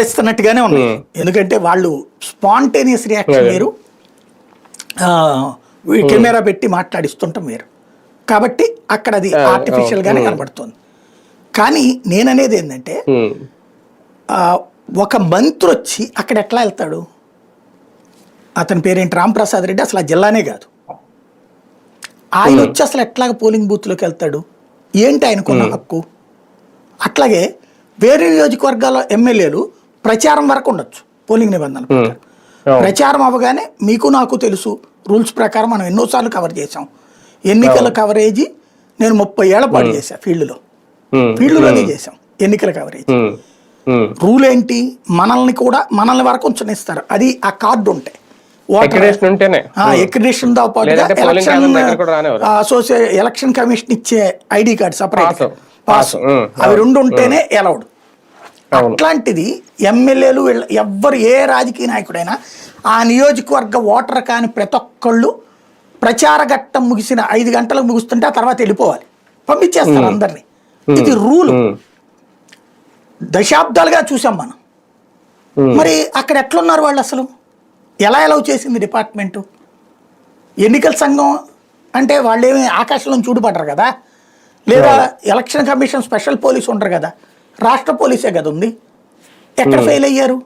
ఇస్తున్నట్టుగానే ఉంది. ఎందుకంటే వాళ్ళు స్పాంటేనియస్ రియాక్షన్ అదే. వేరు. ఆ, ఈ కెమెరా పెట్టి మాట్లాడిస్తుంటాం వేరు. కాబట్టి అక్కడ అది ఆర్టిఫిషియల్ గానే. కనబడుతుంది. కానీ నేననేది ఏంటంటే ఒక మంత్రి వచ్చి అక్కడ ఎట్లా వెళ్తాడు? అతని పేరేంటి? రాంప్రసాద్ రెడ్డి అసలు ఆ జిల్లానే కాదు. ఆయన వచ్చి అసలు ఎట్లాగ పోలింగ్ బూత్లోకి వెళ్తాడు? ఏంటి ఆయనకున్న హక్కు? అట్లాగే వేరే నియోజకవర్గాల ఎమ్మెల్యేలు ప్రచారం వరకు ఉండొచ్చు. పోలింగ్ నిబంధనల. ప్రచారం అవ్వగానే మీకు నాకు తెలుసు రూల్స్ ప్రకారం మనం ఎన్నోసార్లు కవర్ చేసాం ఎన్నికల కవరేజీ నేను ముప్పై ఏళ్ళ పాటు చేశా ఫీల్డ్లో. ఫీల్డ్లోనే చేసాం ఎన్నికల కవరేజ్. రూల్ ఏంటి మనల్ని కూడా మనల్ని వరకు ఉంచనిస్తారు. అది ఆ కార్డు ఉంటే. Accreditation ఉంటేనే. ఎక్రిడేషన్తో polling ఎలక్షన్ ఎలక్షన్ కమిషన్ ఇచ్చే ఐడి కార్డ్ సపరేట్. పాస్ అవి రెండు ఉంటేనే ఎలౌడ్. అట్లాంటిది ఎమ్మెల్యేలు వీళ్ళ ఎవ్వరు ఏ రాజకీయ నాయకుడైనా ఆ నియోజకవర్గ ఓటర్ కాని ప్రతి ఒక్కళ్ళు ప్రచార ఘట్టం ముగిసిన ఐదు గంటలకు ముగుస్తుంటే ఆ తర్వాత వెళ్ళిపోవాలి. పంపించేస్తారు అందరినీ. ఇది రూల్. దశాబ్దాలుగా చూసాం మనం. మరి అక్కడ ఎట్లున్నారు వాళ్ళు అసలు? ఎలా ఎలా చేసింది డిపార్ట్మెంటు? ఎన్నికల సంఘం అంటే వాళ్ళేమి ఆకాశంలో చూడబడరు కదా? లేదా ఎలక్షన్ కమిషన్ స్పెషల్ పోలీస్ ఉండరు కదా? రాష్ట్ర పోలీసే కదా ఉంది ఎక్కడ ఫెయిల్ అయ్యారు?